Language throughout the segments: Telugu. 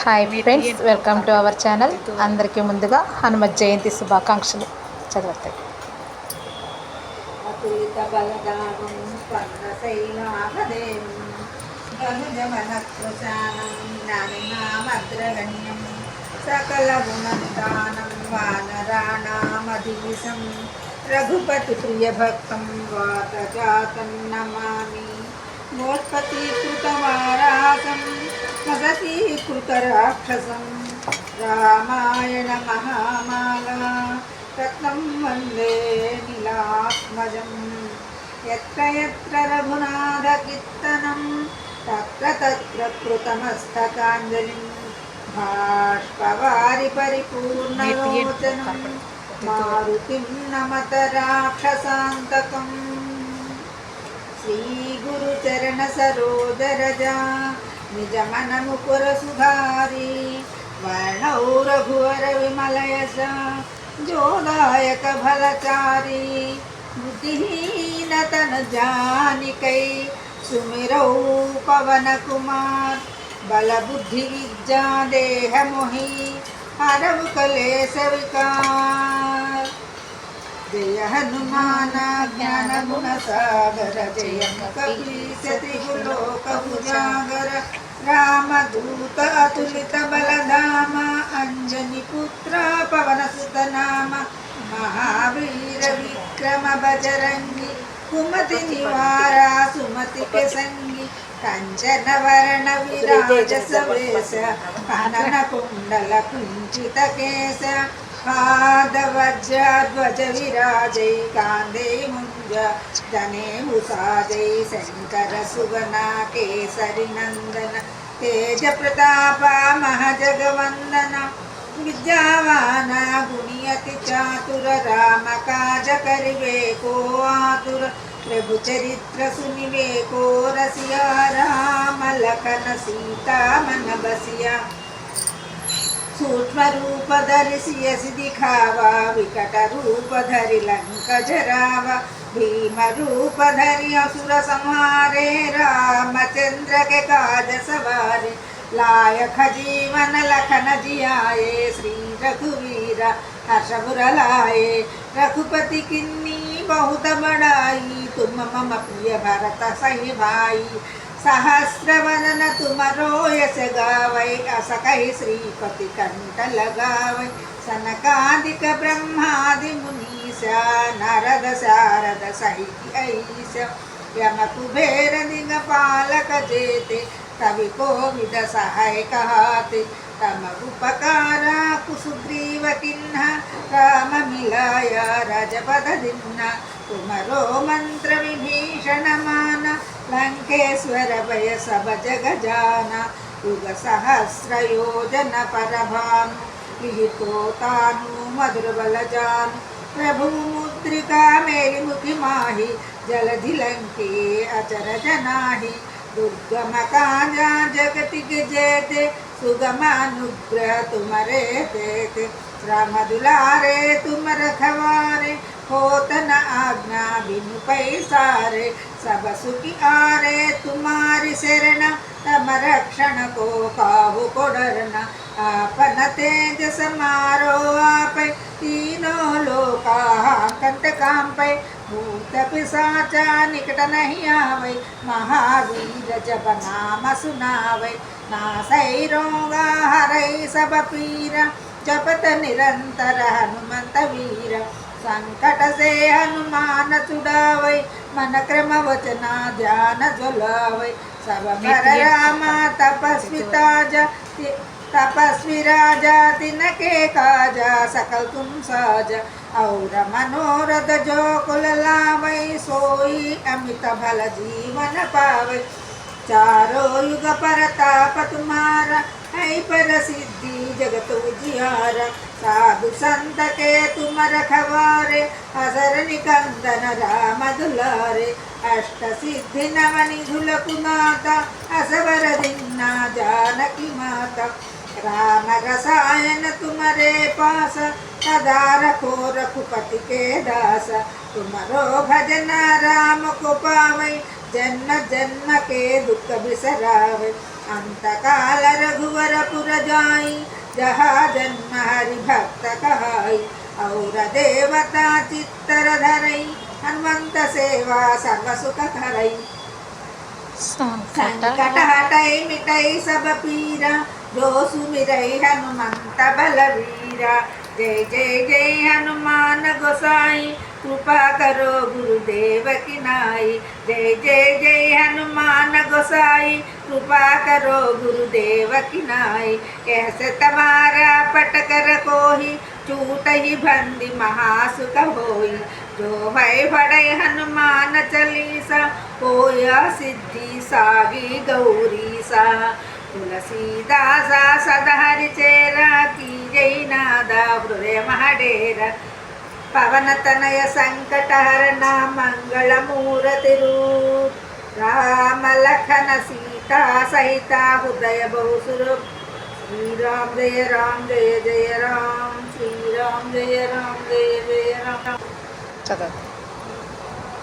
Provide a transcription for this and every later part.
Hi friends welcome to our channel అందరికీ ముందుగా హనుమత్ జయంతి శుభాకాంక్షలు. చదువుతాయి సకల గుణనిదానం వానరాణామధివిషం రఘుపతి ప్రియభక్తం వాతజాతం నమామి. మోత్పతీకృతమారాసం మదతీకృతరాక్షసం రామాయణ మహామాలా రత్నం వందే నిలాత్మజం ఎత్ర ఎత్ర రఘునాథకీర్తనం తత్ర తత్ర కృతమస్తకాంజలిం బాష్పవారి పరిపూర్ణలోచనం మారుతిం నమత రాక్షసాంతకం శ్రీగురుచరణ సరోజరజా निज मन मुकुरी वर्ण रघुवर विमल सा जो नायक निजमनमुकुरसुधारी वर्णौ रघुवरविमलयस जोदायकफलचारी बुद्धिहीनतनुजानिकै सुमिरौ पवनकुमार बलबुद्धिविद्या देहमुहि हरौ कलेशविकार जय हनुमान ज्ञान गुण सागर जय कपीशति गुलोक भुजागर रामदूत अतुलित बलधाम अञ्जनि पुत्र पवनसुत नाम महावीर विक्रम बजरङ्गि कुमति निवारा सुमति के संगी कंचन वर्ण विराज सवेश कानन कुण्डल कुञ्चित केश విరాజ సవేశ కనన కుండల కుంచిత కేశ పాదవజ్రధ్వజ విరాజై కాందే ముంజ జనే ముసాజై శంకర సువన కేసరి నందన తేజ ప్రతాప మహజగవందన విద్యావాన గుణియతి చాతుర రామ కాజ సూక్ష్మరూపధరి శియసి దిఖావా వికట రూపధరి లంక జరావ భీమ రూపధరి అసుర సంహారే రామచంద్రకే కాజ సవారే లాయఖ జీవన లఖన జియాయే శ్రీ రఘువీర హర్షమురలాయే రఘుపతి కిన్ని బహుత బడాయి తుమ్మ మమ ప్రియ భరత సహి భాయి సహస్రవదన తుమరోయసావై అసకై శ్రీపతి కంటలగావై సనకాదిక బ్రహ్మాది మునీశ నరద శారద సహితి ఐశ యమ కుబేర దిగ పాలక చేతి కవి కోవిద సహాయక హాతి तमगुपकारा कुसुग्रीवकिन्ह राममिलाया रजपददिन्न कुमरो जान लङ्केश्वरभयसभजगजान युगसहस्रयोजनपरभानु विहितो तानु मधुरबलजानु प्रभुमुद्रिका मेरिमुखि माहि जलधिलङ्के अचरजनाहि दुर्गमकाजा जगति गजेते जेते सुगम अनुग्रह तुम्हारे देते राम दुलारे तुम रखवारे होत न आज्ञा बिनु पैसारे सब सुखी आरे तुम्हारी शरण तम रक्षण को काहु को डरना आपन तेज समारो आप तीनों लोका कंट काम पे भूत पिशाचा निकट नहीं आवे महावीर जब नाम सुनावे नासै रोगा हरै सब पीरा जपत निरंतर हनुमंत वीर संकट से हनुमान छुड़ावे मन क्रम वचना ध्यान ज्वलावे सब पर रामा तपस्वी ताजा तपस्वी राजा तिनके काजा सकल तुम साजा और मनोरथ जो कुल लावै सोई अमित भल जीवन पावै चारो युग परताप तुम्हारा है पर सिद्धि जगत उजियारा साधु संत के तुम रखवारे असर निकंदन राम दुलारे अष्ट सिद्धि नवनि झुलकु माता असवर दिन्ना जानकी माता राम रसायन तुम्हारे पास सदा रखो रघुपति के दास तुम्हारो भजन राम को पावै జన్మ జన్మకే దుఃఖ బిసరావ అంతకాల రఘువర పురజాయి జహా జన్మ హరి భక్త కహాయి ఔర దేవతా చిత్తర ధరై హనుమంత సేవా సర్వసుఖ కరై సంకట. హటై మిటై సబ పీర జోసు మిరై హనుమంత బలవీర. జై జై జై హనుమాన్ గోసాయి. कृपा करो गुरुदेव की नाई जय जय जय हनुमान गोसाई कृपा करो गुरुदेव की नाई कैसे तुम्हारा पटकर कोही चूट ही बंदी महासुख होई जो है बड़े हनुमान चालीसा होया सिद्धि सागी गौरी सा तुलसीदासा सदहरि चेरा की जय नादा हृदय महाडेरा పవనతనయ సంకటహరణ మంగళమూరతి రామ లఖన సీతా సహిత హృదయ బహుసురు శ్రీరామ్ జయ రామ్ జయ జయ రామ్ శ్రీరామ్ జయ రామ్ జయ జయ రామ్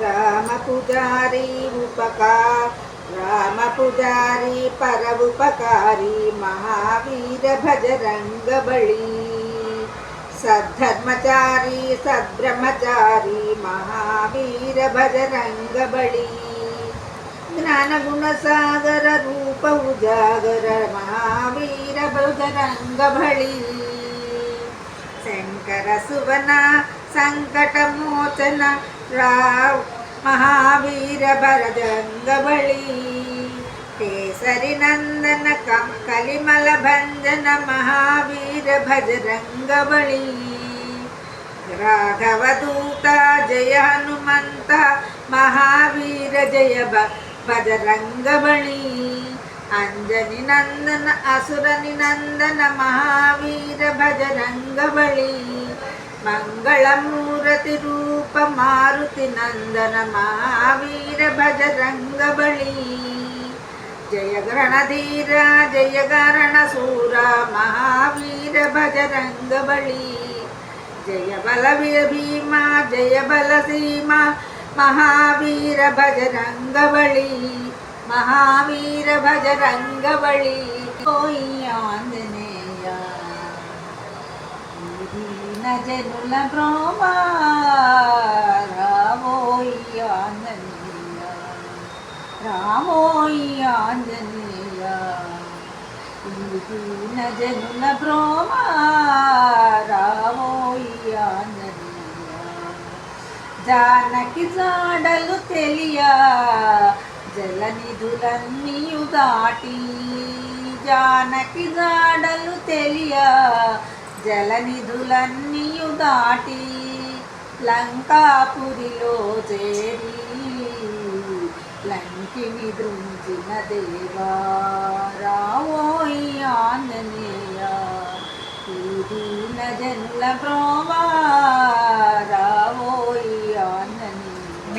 రామ పుజారి ఉపకార్ రామ పుజారి పర ఉపకారి మహావీర భజరంగ బళి సద్ధర్మచారి సద్బ్రహ్మచారి మహావీర భజరంగ బళి సాగర రూప ఉజాగర మహావీర భజరంగబళి శంకర సువన సంకటమోచన రావ్ మహావీర భరజంగబళీ బళి కేసరి నందన కం కలిమల భంజన మహావీర భజరంగ బళి రాఘవ దూత జయ హనుమంత మహావీర జయ భ భజరంగ బళి అంజని నందన అసురని నందన మహావీర భజరంగ బళి మంగళమూరతి రూప మారుతి నందన మహావీర భజరంగ బళి జయ గణధీర జయ గణ సూర మహావీర భజరంగ బళి జయ బల భీమ జయ బల సీమ మహావీర భజరంగ బళి మహావీర భజరంగ బళి ఓయి ఆంజనేయ దీన జనుల బ్రోమా రావోయి ఆంజనేయ రామోయి ఆంజనేయ దీన జనుల భ్రోమ రావోయి ఆంజనేయ జానకి జాడలు తెలియ జలనిధులన్నీయు దాటి. జానకి జాడలు తెలియ జలనిధులన్నీయు దాటి. లంకాపురిలో చేరి లంకిని దృంచిన దేవా రావోయి ఆంజనేయ ఈ దీన రావోయి ఆంజనేయ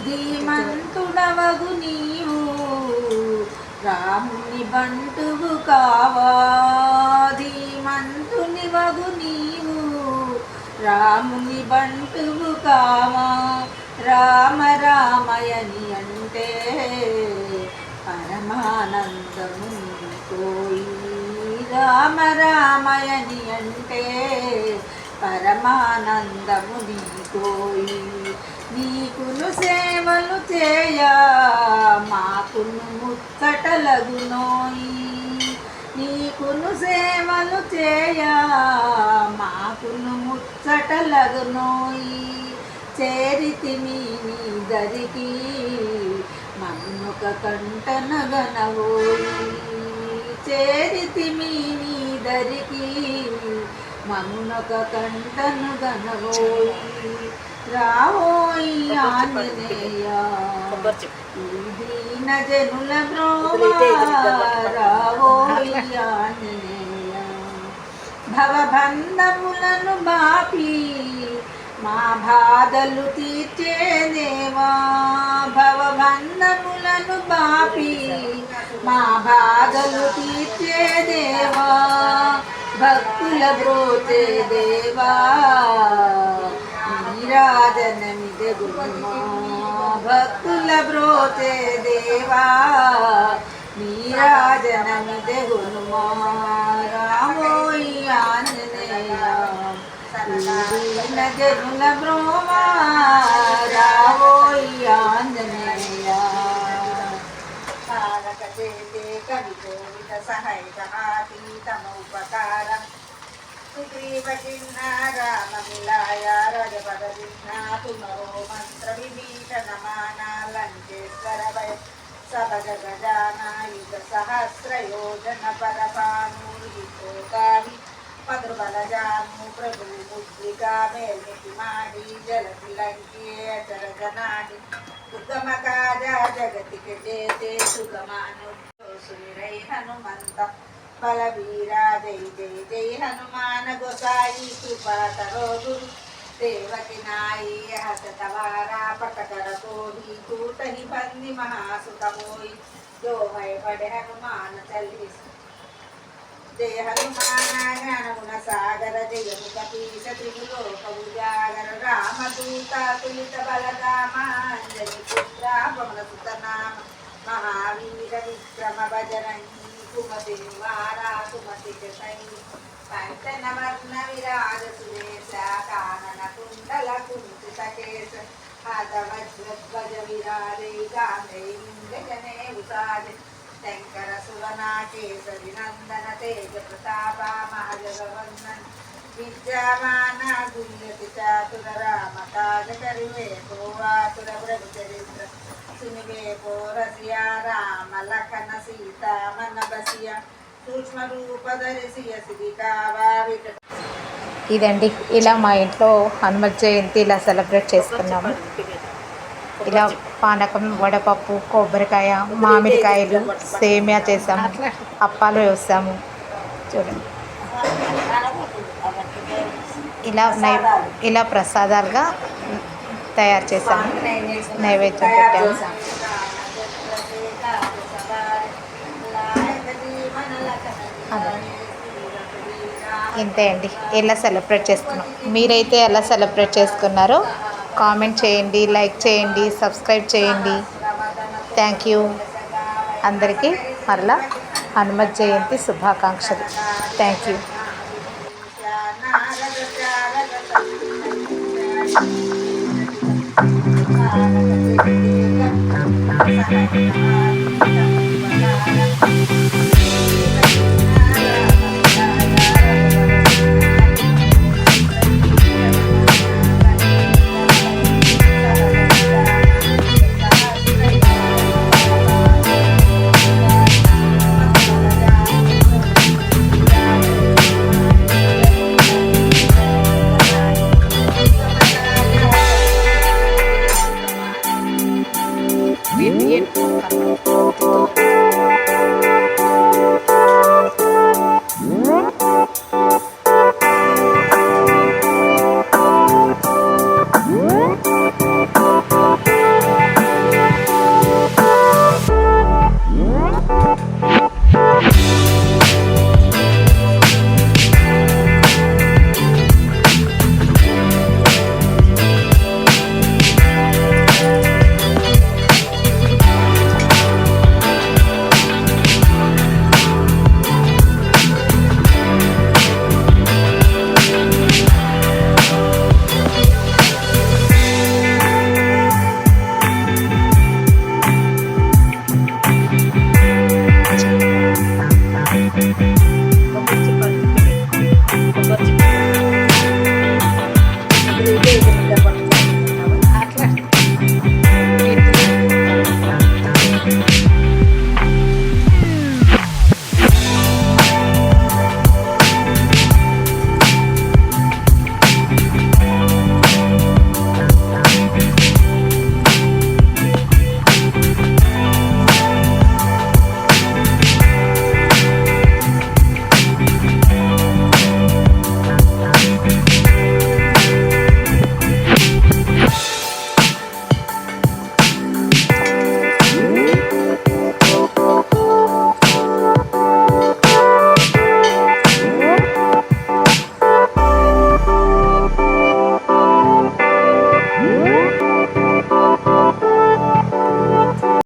ధీమంతుడవగు నీవు రాముని బంటువు కావా? ధీమంతుని వగు నీవు రాముని బంటువు కావా రామ రామయని ఉంటే పరమానందము కోయి రామ రామయని అంటే పరమానందము నీకోయి నీకును సేవలు చేయ మాకును ముచ్చటలగునోయి నీకును సేవలు చేయ మాకును ముచ్చటలగునోయి చేరితిమి నీ దరికి మన్నుక కంటనగనవోయి చేరితిమి నీ దరికి మన్నుక కంటను గనవోయి రావోయి ఆంజనేయ. దీన జనుల రావోయి ఆంజనేయ. భవబంధములను బాపీ మా బాధలు తీర్చేదేవా? భవబంధములను బాపి. మా బాధలు తీర్చేదేవా? భక్తుల బ్రోచే దేవా నీరాజనమిదే భక్తుల బ్రోచే దేవా నీరాజనమిదే హనుమా రామోయి ఆంజనేయ. సరళ జనుల బ్రోమా చేతే కవి కోవిద సహాయతమాతీతమ సుగ్రీవ చిన్న రామ రజపద చిన్న తుమరో మంత్ర విభీషణ మానా లంకేశ్వర భయ సభగ మధుబల జాను ప్రభు ముద్రికా మేల్మికి మాడి జలతి లంకే సుగమ కాజ జగతికి చేసే సుగమాను సునిరై హనుమంత. బలవీరా జై జై జై హనుమాన గోసాయి కృపా తరో గురు దేవకి నాయి హసతవారా పటకర కోడి కూటని పంది మహాసుతమోయి జో భయపడే హనుమాన చల్లి జయ హనుమాన సాగర జయ ముఖపీశ త్రిగులోక ఉజాగర రామదూత తులిత బలరామాంజలి పుత్ర పవన సుతనామ మహావీర విక్రమ బజరంగి కుమతి నివారా కుమతి సై పంచన వర్ణ విరాజ సురేశ కానన కుండల కుంచిత కేశ హత వజ్రధ్వజ విరాజే గాంధే జనే ఉసాజే శంకర సువనాకేసరి నందన తేజ ప్రతాప మహాజగవందన్ విద్యామాన గుణ్యతి చాతుర రామ కాజ కోవాతుర ప్రభు చరిత్ర సునివే పోరసియా రామ లఖన సీత బసియ సూక్ష్మ రూప ధరిసియ సిరి వికట ఇదండి ఇలా మా ఇంట్లో హనుమత్ జయంతి ఇలా సెలబ్రేట్ చేసుకున్నాము. ఇలా పానకం వడపప్పు కొబ్బరికాయ మామిడికాయలు సేమియా చేసాము. అప్పాలు వేసాము. చూడండి. ఇలా నై ఇలా ప్రసాదాలుగా తయారు చేసాము. నైవేద్యం పెట్టాము. ఇంతే అండి. ఎలా సెలబ్రేట్ చేసుకున్నాం? మీరైతే ఎలా సెలబ్రేట్ చేసుకున్నారో కామెంట్ చేయండి లైక్ చేయండి సబ్స్క్రైబ్ చేయండి. థ్యాంక్ యూ అందరికీ మరలా హనుమత్ జయంతి శుభాకాంక్షలు. Thank you